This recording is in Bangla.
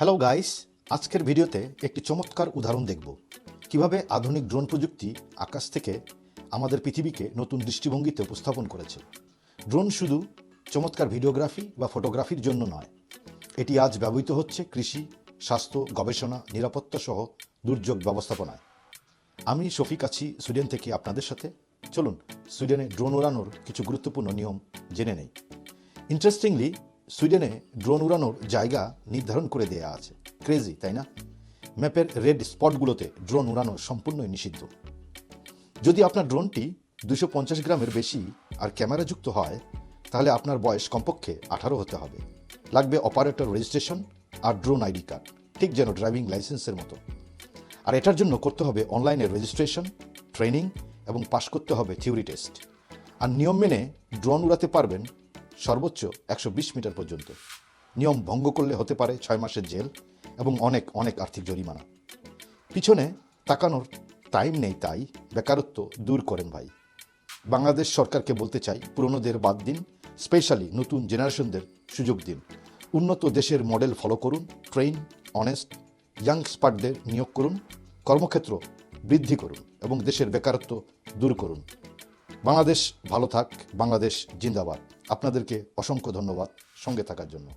হ্যালো গাইস আজকের ভিডিওতে একটি চমৎকার উদাহরণ দেখব। কীভাবে আধুনিক ড্রোন প্রযুক্তি আকাশ থেকে আমাদের পৃথিবীকে নতুন দৃষ্টিভঙ্গিতে উপস্থাপন করেছে। ড্রোন শুধু চমৎকার ভিডিওগ্রাফি বা ফটোগ্রাফির জন্য নয়, এটি আজ ব্যবহৃত হচ্ছে কৃষি, স্বাস্থ্য, গবেষণা, নিরাপত্তা সহ দুর্যোগ ব্যবস্থাপনায়। আমি শফিক আছি সুইডেন থেকে আপনাদের সাথে। চলুন, সুইডেনে ড্রোন উড়ানোর কিছু গুরুত্বপূর্ণ নিয়ম জেনে নেই। ইন্টারেস্টিংলি সুইডেনে ড্রোন উড়ানোর জায়গা নির্ধারণ করে দেয়া আছে। ক্রেজি তাই না? ম্যাপের রেড স্পটগুলোতে ড্রোন উড়ানো সম্পূর্ণই নিষিদ্ধ। যদি আপনার ড্রোনটি দুশো পঞ্চাশ গ্রামের বেশি আর ক্যামেরাযুক্ত হয়, তাহলে আপনার বয়স কমপক্ষে আঠারো হতে হবে। লাগবে অপারেটর রেজিস্ট্রেশন আর ড্রোন আইডি কার্ড, ঠিক যেন ড্রাইভিং লাইসেন্সের মতো। আর এটার জন্য করতে হবে অনলাইনে রেজিস্ট্রেশন, ট্রেনিং এবং পাশ করতে হবে থিওরি টেস্ট। আর নিয়ম মেনে ড্রোন উড়াতে পারবেন সর্বোচ্চ একশো বিশ মিটার পর্যন্ত। নিয়ম ভঙ্গ করলে হতে পারে ছয় মাসের জেল এবং অনেক অনেক আর্থিক জরিমানা। পিছনে তাকানোর টাইম নেই তাই বেকারত্ব দূর করেন ভাই। বাংলাদেশ সরকারকে বলতে চাই, পুরনোদের বাদ দিন স্পেশালি নতুন জেনারেশনদের সুযোগ দিন। উন্নত দেশের মডেল ফলো করুন ট্রেন অনেস্ট ইয়াং স্পার্টদের নিয়োগ করুন, কর্মক্ষেত্র বৃদ্ধি করুন এবং দেশের বেকারত্ব দূর করুন। বাংলাদেশ ভালো থাক বাংলাদেশ জিন্দাবাদ। আপনাদেরকে অসংখ্য ধন্যবাদ সঙ্গে থাকার জন্য।